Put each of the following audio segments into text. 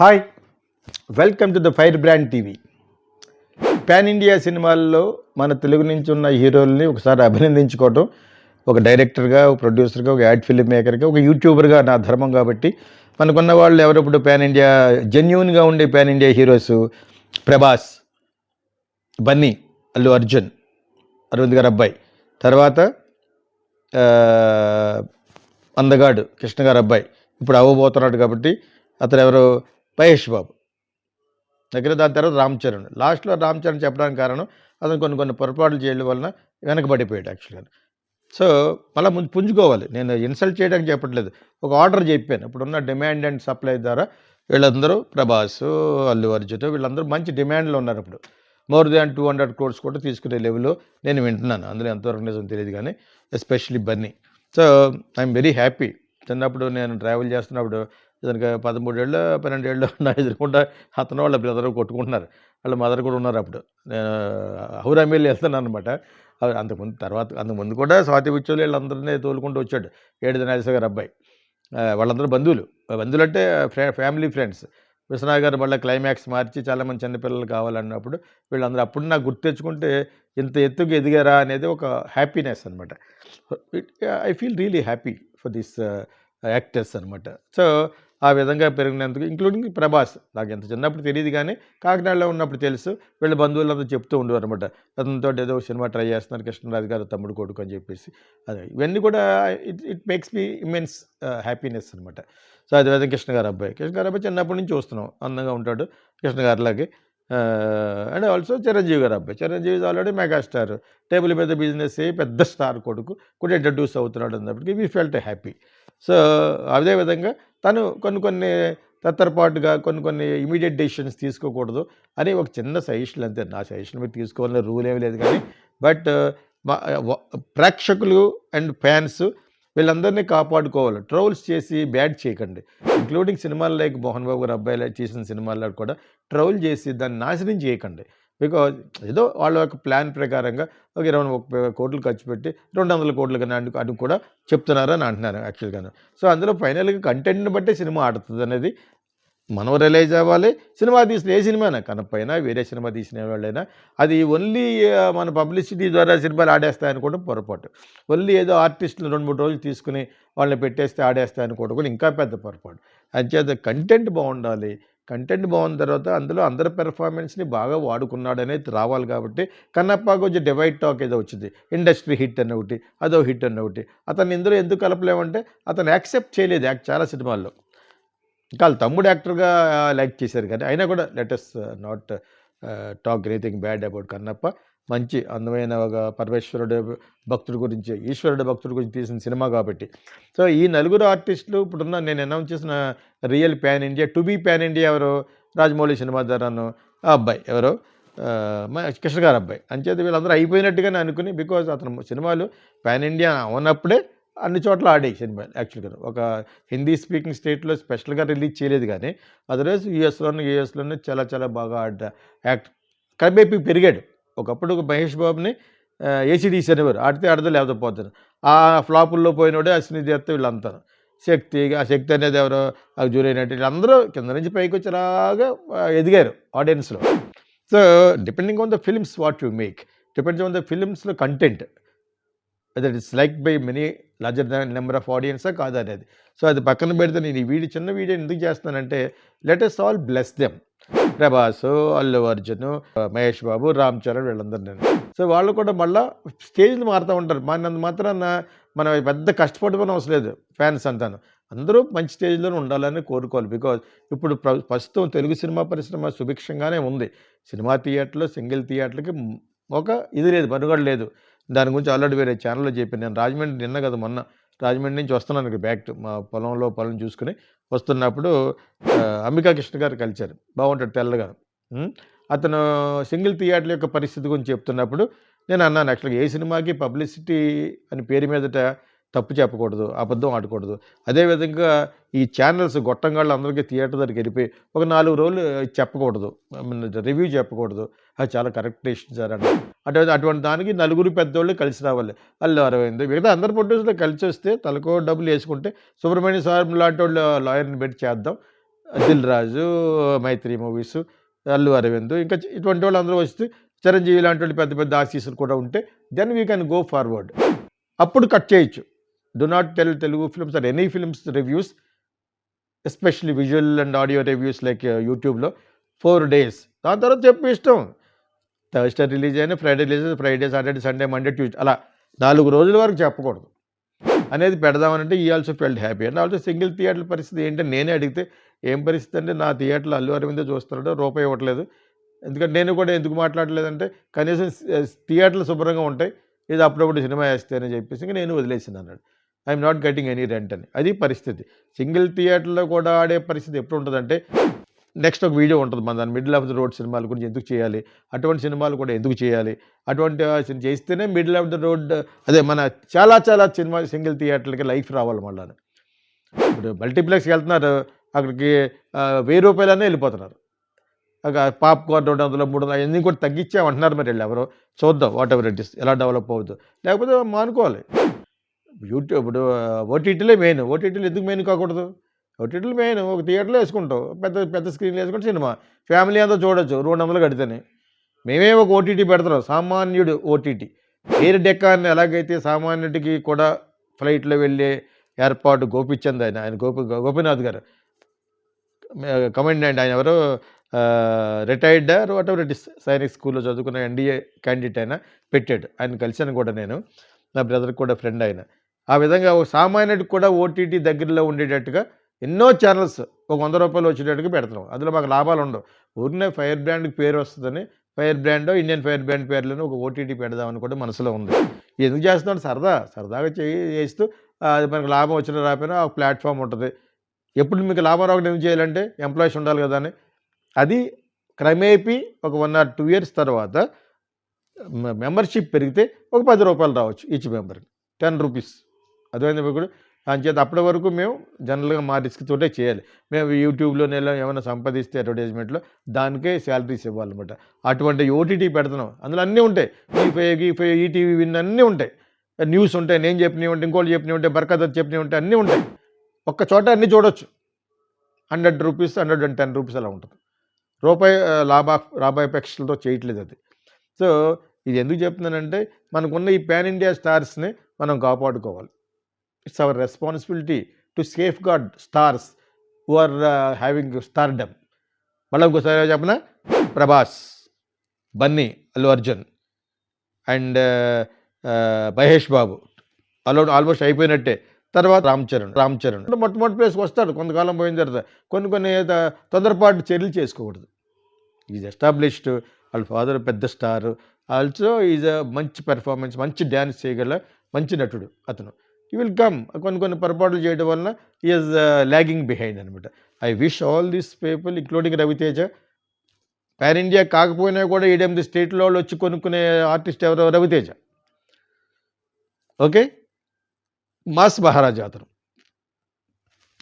Hi welcome to the fire brand TV. Pan India సినిమాల్లో మన తెలుగు నుంచి ఉన్న హీరోల్ని ఒకసారి అభినందించుకోవటం ఒక డైరెక్టర్గా ఒక ప్రొడ్యూసర్గా ఒక యాడ్ ఫిల్మ్ మేకర్గా ఒక యూట్యూబర్గా నా ధర్మం కాబట్టి మనకున్న వాళ్ళు ఎవరప్పుడు పాన్ ఇండియా జెన్యున్గా ఉండే pan India heroes Prabhas Bunny Allu Arjun Aravind గారు అబ్బాయి తర్వాత అందగాడు కృష్ణ గారు అబ్బాయి ఇప్పుడు అవ్వబోతున్నాడు కాబట్టి అతను ఎవరు మహేష్ బాబు. దగ్గర దాని తర్వాత రామ్ చరణ్. లాస్ట్లో రామ్ చరణ్ చెప్పడానికి కారణం అతను కొన్ని కొన్ని పొరపాట్లు చేయడం వలన వెనకబడిపోయాడు యాక్చువల్గా సో మళ్ళీ ముందు పుంజుకోవాలి. నేను ఇన్సల్ట్ చేయడానికి చెప్పట్లేదు. ఒక ఆర్డర్ చెప్పాను. ఇప్పుడున్న డిమాండ్ అండ్ సప్లై ద్వారా వీళ్ళందరూ ప్రభాస్ అల్లు అర్జున్ వీళ్ళందరూ మంచి డిమాండ్లో ఉన్నారు ఇప్పుడు. More than two hundred crores కూడా తీసుకునే లెవెల్లో నేను వింటున్నాను. అందులో ఎంతవరకు నిజం తెలియదు కానీ especially Bunny. So I'm very happy చిన్నప్పుడు నేను ట్రావెల్ చేస్తున్నప్పుడు ఇతనికి పదమూడేళ్ళు పన్నెండేళ్ళు నా ఎదురుకుండా అతను వాళ్ళ బ్రదర్ కొట్టుకుంటున్నారు. వాళ్ళ మదర్ కూడా ఉన్నారు అప్పుడు. నేను హౌరామేలి వెళ్తున్నాను అనమాట అంతకుముందు తర్వాత అంతకుముందు కూడా స్వాతి ఉచ్చులు వీళ్ళందరినీ తోలుకుంటూ వచ్చాడు. ఏడు నాగేశ్వర గారు అబ్బాయి. వాళ్ళందరూ బంధువులు. బంధువులు అంటే ఫ్రె ఫ్యామిలీ ఫ్రెండ్స్. విశ్వనాథ్ గారు మళ్ళీ క్లైమాక్స్ మార్చి చాలామంది చిన్నపిల్లలు కావాలన్నప్పుడు వీళ్ళందరూ అప్పుడు నాకు గుర్తు తెచ్చుకుంటే ఇంత ఎత్తుకు ఎదిగారా అనేది ఒక హ్యాపీనెస్ అనమాట I feel really happy for this actors అనమాట సో ఆ విధంగా పెరిగినందుకు ఇంక్లూడింగ్ ప్రభాస్. నాకు ఎంత చిన్నప్పుడు తెలియదు కానీ కాకినాడలో ఉన్నప్పుడు తెలుసు. వీళ్ళ బంధువులందరూ చెప్తూ ఉండేవారు అనమాట అతనితో ఏదో సినిమా ట్రై చేస్తున్నారు కృష్ణరాజు గారు తమ్ముడు కొడుకు అని చెప్పేసి. అదే ఇవన్నీ కూడా it it makes me immense happiness అనమాట సో అదేవిధంగా కృష్ణ గారు అబ్బాయి. కృష్ణ గారు అబ్బాయి చిన్నప్పటి నుంచి చూస్తున్నాం. అందంగా ఉంటాడు కృష్ణ గారిలాగే. అండ్ ఆల్సో చిరంజీవి గారు అబ్బాయి. Chiranjeevi is already megastar. Table మీద బిజినెస్ అయ్యి పెద్ద స్టార్ కొడుకు. కూడా ఇంట్రడ్యూస్ అవుతున్నాడు అన్నప్పటికీ వీ ఫెల్ట్ హ్యాపీ సో అదేవిధంగా తను కొన్ని కొన్ని తత్తరపాటుగా కొన్ని కొన్ని ఇమీడియట్ డెసిషన్స్ తీసుకోకూడదు అని ఒక చిన్న సజెషన్ అంతే. నా సజెషన్ మీరు తీసుకోవాలని రూల్ ఏమీ లేదు కానీ బట్ ప్రేక్షకులు అండ్ ఫ్యాన్స్ వీళ్ళందరినీ కాపాడుకోవాలి. ట్రోల్స్ చేసి బ్యాడ్ చేయకండి. ఇంక్లూడింగ్ సినిమాలు లైక్ మోహన్ బాబు గారు అబ్బాయిలు చేసిన సినిమాల్లో కూడా ట్రోల్ చేసి దాన్ని నాశనం చేయకండి. బికాజ్ ఏదో వాళ్ళ యొక్క ప్లాన్ ప్రకారంగా ఒక ఇరవై ముప్పై కోట్లు ఖర్చు పెట్టి రెండు వందల కోట్లు కానీ అని అని కూడా చెప్తున్నారు అని అంటున్నారు యాక్చువల్గా సో అందులో ఫైనల్గా కంటెంట్ని బట్టే సినిమా ఆడుతుంది అనేది మనం రిలైజ్ అవ్వాలి. సినిమా తీసిన ఏ సినిమానా? కనపైనా వేరే సినిమా తీసిన వాళ్ళైనా. అది ఓన్లీ మన పబ్లిసిటీ ద్వారా సినిమాలు ఆడేస్తాయనుకోవడం పొరపాటు. ఓన్లీ ఏదో ఆర్టిస్టులు రెండు మూడు రోజులు తీసుకుని వాళ్ళని పెట్టేస్తే ఆడేస్తాయనుకోవడం కూడా ఇంకా పెద్ద పొరపాటు. అంచేత కంటెంట్ బాగుండాలి. కంటెంట్ బాగున్న తర్వాత అందులో అందరి పెర్ఫార్మెన్స్ని బాగా వాడుకున్నాడు అనేది రావాలి కాబట్టి కన్నప్ప కొంచెం డివైడ్ టాక్ ఏదో వచ్చింది. ఇండస్ట్రీ హిట్ అని ఒకటి అదో హిట్ అని ఒకటి. అతను ఇందులో ఎందుకు కలపలేమంటే అతను యాక్సెప్ట్ చేయలేదు యాక్ట్ చాలా సినిమాల్లో. ఇంకా వాళ్ళ తమ్ముడు యాక్టర్గా లైక్ చేశారు కానీ అయినా కూడా let's not talk anything bad about Kannappa. మంచి అందమైన ఒక పరమేశ్వరుడు భక్తుడి గురించి ఈశ్వరుడు భక్తుడి గురించి తీసిన సినిమా కాబట్టి. సో ఈ నలుగురు ఆర్టిస్టులు ఇప్పుడున్న నేను అనౌన్స్ చేసిన real pan India to be pan India ఎవరు? రాజమౌళి సినిమా ధరను. ఆ అబ్బాయి ఎవరు? కృష్ణ గారు అబ్బాయి. అంచేత వీళ్ళందరూ అయిపోయినట్టుగానే అనుకుని బికాజ్ అతను సినిమాలు ప్యాన్ ఇండియా అవునప్పుడే అన్ని చోట్ల ఆడే సినిమాలు యాక్చువల్గా ఒక హిందీ స్పీకింగ్ స్టేట్లో స్పెషల్గా రిలీజ్ చేయలేదు కానీ అదర్వైజ్ యూఎస్లోను యూఎస్లోనే చాలా చాలా బాగా ఆడ యాక్ట్. క్రమేపీ పెరిగాడు. ఒకప్పుడు ఒక మహేష్ బాబుని ఏసీడీసీ అనేవారు. ఆడితే ఆడితే లేకపోతే పోతారు ఆ ఫ్లాపుల్లో పోయినోడే అశ్విని దేవత వీళ్ళంతా శక్తి ఆ శక్తి అనేది ఎవరో ఆ జూరైనట్టు వీళ్ళందరూ కింద నుంచి పైకి వచ్చేలాగా ఎదిగారు ఆడియన్స్లో. So depending on the films what you make depends on the ఫిల్మ్స్లో content that it's like by many larger than number of ఆడియన్సా కాదు అనేది. సో అది పక్కన పెడితే నేను ఈ వీడియో చిన్న వీడియో ఎందుకు చేస్తానంటే let's all bless them Prabhas Allu Arjun Mahesh Babu Ram Charan వీళ్ళందరూ నేను. సో వాళ్ళు కూడా మళ్ళీ స్టేజ్లు మారుతూ ఉంటారు. మాన్నంత మాత్రాన మనం పెద్ద కష్టపడమని అవసరం లేదు ఫ్యాన్స్ అంతాను. అందరూ మంచి స్టేజ్లోనే ఉండాలని కోరుకోవాలి. బికాజ్ ఇప్పుడు ప్ర- ప్రస్తుతం తెలుగు సినిమా పరిశ్రమ సుభిక్షంగానే ఉంది. సినిమా థియేటర్లు సింగిల్ థియేటర్లకి ఒక ఇది లేదు మనుగడ లేదు. దాని గురించి ఆల్రెడీ వేరే ఛానల్లో చెప్పాను. నేను రాజమండ్రి నిన్న కదా మొన్న రాజమండ్రి నుంచి వస్తున్నాను బ్యాక్ మా పొలంలో పొలం చూసుకుని. వస్తున్నప్పుడు అంబికా కృష్ణ గారు కలిశారు. బాగుంటాడు తెల్లగా అతను సింగిల్ థియేటర్ యొక్క పరిస్థితి గురించి చెప్తున్నప్పుడు నేను అన్నాను యాక్చువల్గా ఏ సినిమాకి పబ్లిసిటీ అని పేరు మీదట తప్పు చెప్పకూడదు అబద్ధం ఆడకూడదు. అదేవిధంగా ఈ ఛానల్స్ గొట్టంగాళ్ళు అందరికీ థియేటర్ దగ్గరికి వెళ్ళిపోయి ఒక నాలుగు రోజులు చెప్పకూడదు. రివ్యూ చెప్పకూడదు. అది చాలా కరెక్ట్ డెసిషన్ సార్ అంటే అటువంటి అటువంటి దానికి నలుగురు పెద్దోళ్ళు కలిసి రావాలి. అల్లు అరవింద్ మిగతా అందరు ప్రొడ్యూసర్లు కలిసి వస్తే తలకో డబ్బులు వేసుకుంటే సుబ్రహ్మణ్య సార్ లాంటి వాళ్ళు లాయర్ని పెట్టి చేద్దాం. దిల్ రాజు మైత్రి మూవీస్ అల్లు అరవింద్ ఇంకా ఇటువంటి వాళ్ళు అందరూ వస్తే చిరంజీవి లాంటి వాళ్ళు పెద్ద పెద్ద ఆశీస్సులు కూడా ఉంటే then we can go forward. అప్పుడు కట్ చేయొచ్చు. Do not tell Telugu films and any films reviews especially visual and audio reviews like యూట్యూబ్లో ఫోర్ డేస్ దాని తర్వాత చెప్పు ఇష్టం. థర్స్డే రిలీజ్ అయినా Friday release Friday Saturday Sunday Monday Tuesday అలా నాలుగు రోజుల వరకు చెప్పకూడదు. అనేది పెడదామనంటే ఈ also felt happy and also single theatre పరిస్థితి ఏంటంటే నేనే అడిగితే ఏం పరిస్థితి అంటే నా థియేటర్లో అల్లు మీద చూస్తున్నాడు రూపాయి ఇవ్వట్లేదు. ఎందుకంటే నేను కూడా ఎందుకు మాట్లాడలేదంటే కనీసం థియేటర్లు శుభ్రంగా ఉంటాయి ఇది అప్పుడప్పుడు సినిమా వేస్తే అని చెప్పేసి నేను వదిలేసింది అన్నాడు. I'm not getting any rent అని. అది పరిస్థితి. సింగిల్ థియేటర్లో కూడా ఆడే పరిస్థితి ఎప్పుడు ఉంటుందంటే నెక్స్ట్ ఒక వీడియో ఉంటుంది మన దాని మిడిల్ ఆఫ్ ద రోడ్ సినిమాల గురించి ఎందుకు చేయాలి అటువంటి సినిమాలు కూడా ఎందుకు చేయాలి అటువంటి చేస్తేనే మిడిల్ ఆఫ్ ద రోడ్ అదే మన చాలా చాలా సినిమా సింగిల్ థియేటర్లకి లైఫ్ రావాలి మళ్ళీ ఇప్పుడు మల్టీప్లెక్స్కి వెళ్తున్నారు అక్కడికి వెయ్యి రూపాయలనే వెళ్ళిపోతున్నారు. అక్కడ పాప్కార్న్ రెండు వందలు మూడు వందలు అన్నీ కూడా తగ్గించామంటున్నారు మరి వీళ్ళు ఎవరో. చూద్దాం వాట్ ఎవర్ ఇట్ ఇస్ ఎలా డెవలప్ అవుద్దు. లేకపోతే మానుకోవాలి. యూట్యూబ్ ఇప్పుడు ఓటీటీలే మెయిన్ ఓటీటీలు ఎందుకు మెయిన్ కాకూడదు? ఓటీటీలు మెయిన్ ఒక థియేటర్లో వేసుకుంటాం పెద్ద పెద్ద స్క్రీన్లో వేసుకుంటే సినిమా ఫ్యామిలీ అంతా చూడొచ్చు. రెండు వందలు కడితేనే. మేమే ఒక ఓటీటీ పెడతాం. సామాన్యుడు ఓటీటీ. ఎయిర్ డెక్కాన్ని ఎలాగైతే సామాన్యుడికి కూడా ఫ్లైట్లో వెళ్ళే ఏర్పాటు గోపిచంద్ ఆయన ఆయన గోపి గోపీనాథ్ గారు. కమాండెంట్ ఆయన ఎవరు retired whatever it is Sainik స్కూల్లో చదువుకున్న ఎన్డీఏ క్యాండిడేట్ అయినా పెట్టాడు. ఆయన కలిశాను కూడా నేను. నా బ్రదర్ కూడా ఫ్రెండ్ ఆయన. ఆ విధంగా ఒక సామాన్యుడికి కూడా ఓటీటీ దగ్గరలో ఉండేటట్టుగా ఎన్నో ఛానల్స్ ఒక వంద రూపాయలు వచ్చేటట్టుగా పెడుతున్నాం. అందులో మాకు లాభాలు ఉండవు. ఊరినే ఫైర్ బ్రాండ్కి పేరు వస్తుందని fire brand Indian fire brand పేర్లను ఒక ఓటీటీ పెడదామని కూడా మనసులో ఉంది. ఎందుకు చేస్తున్నాడు? సరదా సరదాగా చేయి చేస్తూ అది మనకు లాభం వచ్చినా రాకపోయినా ఒక ప్లాట్ఫామ్ ఉంటుంది. ఎప్పుడు మీకు లాభం రాకుండా ఏం చేయాలంటే ఎంప్లాయీస్ ఉండాలి కదా అని. అది క్రమేపీ ఒక వన్ ఆర్ టూ ఇయర్స్ తర్వాత మెంబర్షిప్ పెరిగితే ఒక పది రూపాయలు రావచ్చు ఈచ్ మెంబర్కి టెన్ రూపీస్. అర్థమైంది ఇప్పుడు అంచేత అప్పటి వరకు మేము జనరల్గా మా రిస్క్ తోటే చేయాలి. మేము యూట్యూబ్లో నెల ఏమైనా సంపాదిస్తే అడ్వర్టైజ్మెంట్లో దానికే శాలరీస్ ఇవ్వాలన్నమాట. అటువంటి ఓటీటీ పెడుతున్నాం. అందులో అన్నీ ఉంటాయి. ఈ ఫై ఈ ఈటీవీ విన్ అన్నీ ఉంటాయి. న్యూస్ ఉంటాయి నేను చెప్పినవి ఉంటాయి ఇంకోటి చెప్పినవి ఉంటాయి బర్కదత్ చెప్పినవి ఉంటాయి అన్నీ ఉంటాయి. ఒక్క చోట అన్నీ చూడొచ్చు. Hundred rupees hundred and ten rupees అలా ఉంటుంది. రూపాయి లాభా లాభాపేక్షలతో చేయట్లేదు అది. సో ఇది ఎందుకు చెప్తున్నానంటే మనకున్న ఈ పాన్ ఇండియా స్టార్స్ని మనం కాపాడుకోవాలి. It's our responsibility to safeguard stars who are having stardom మళ్ళీ ఇంకోసారి చెప్పిన? ప్రభాస్ బన్నీ అల్లు అర్జున్ అండ్ మహేష్ బాబు. అలా ఆల్మోస్ట్ అయిపోయినట్టే. తర్వాత రామ్ చరణ్ రామ్ చరణ్. మొట్టమొదటి ప్లేస్కి వస్తాడు. కొంతకాలం పోయిన తర్వాత కొన్ని కొన్ని తొందరపాటు చర్యలు చేసుకోకూడదు. ఈజ్ ఎస్టాబ్లిష్డ్ వాళ్ళ ఫాదర్ పెద్ద స్టార్ ఆల్సో ఈజ్ అ మంచి పెర్ఫార్మెన్స్ మంచి డ్యాన్స్ చేయగల మంచి నటుడు అతను. ఈ విల్ కమ్ కొన్ని కొన్ని పొరపాట్లు చేయడం వలన ఈజ్ లాగింగ్ బిహైండ్ అనమాట I wish all these people including Raviteja pan India కాకపోయినా కూడా ఏడెనిమిది స్టేట్లో వాళ్ళు వచ్చి కొనుక్కునే ఆర్టిస్ట్ ఎవరో? రవితేజ. ఓకే మాస్ మహారాజా అతను.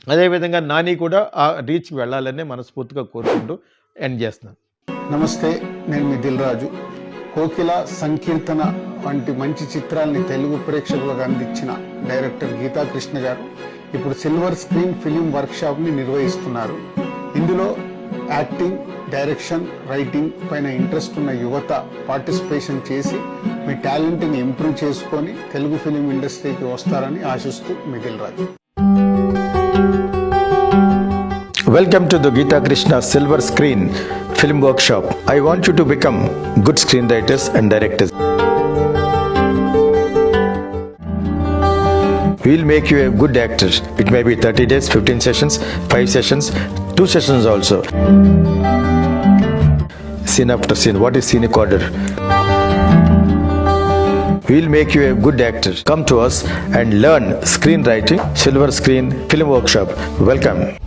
అదేవిధంగా నాని కూడా ఆ రీచ్కి వెళ్ళాలని మనస్ఫూర్తిగా కోరుకుంటూ ఎండ్ చేస్తున్నాను. నమస్తే నేను మీ దిల్ రాజు. కోకిల సంకీర్తన వంటి మంచి చిత్రాల్ని తెలుగు ప్రేక్షకులకు అందించిన డైరెక్టర్ గీతాకృష్ణ గారు ఇప్పుడు సిల్వర్ స్క్రీన్ ఫిలిం వర్క్షాప్ని నిర్వహిస్తున్నారు. ఇందులో యాక్టింగ్ డైరెక్షన్ రైటింగ్ పైన ఇంట్రెస్ట్ ఉన్న యువత పార్టిసిపేషన్ చేసి మీ టాలెంట్ని ఇంప్రూవ్ చేసుకొని తెలుగు ఫిలిం ఇండస్ట్రీకి వస్తారని ఆశిస్తూ మీ Raju. Welcome to the Geethakrishna silver screen Film Workshop. I want you to become good screenwriters and directors. We'll make you a good actor. It may be 30 days, 15 sessions, 5 sessions, 2 sessions also. Scene after scene. What is scenic order? We'll make you a good actor. Come to us and learn screenwriting, Silver Screen Film Workshop. Welcome.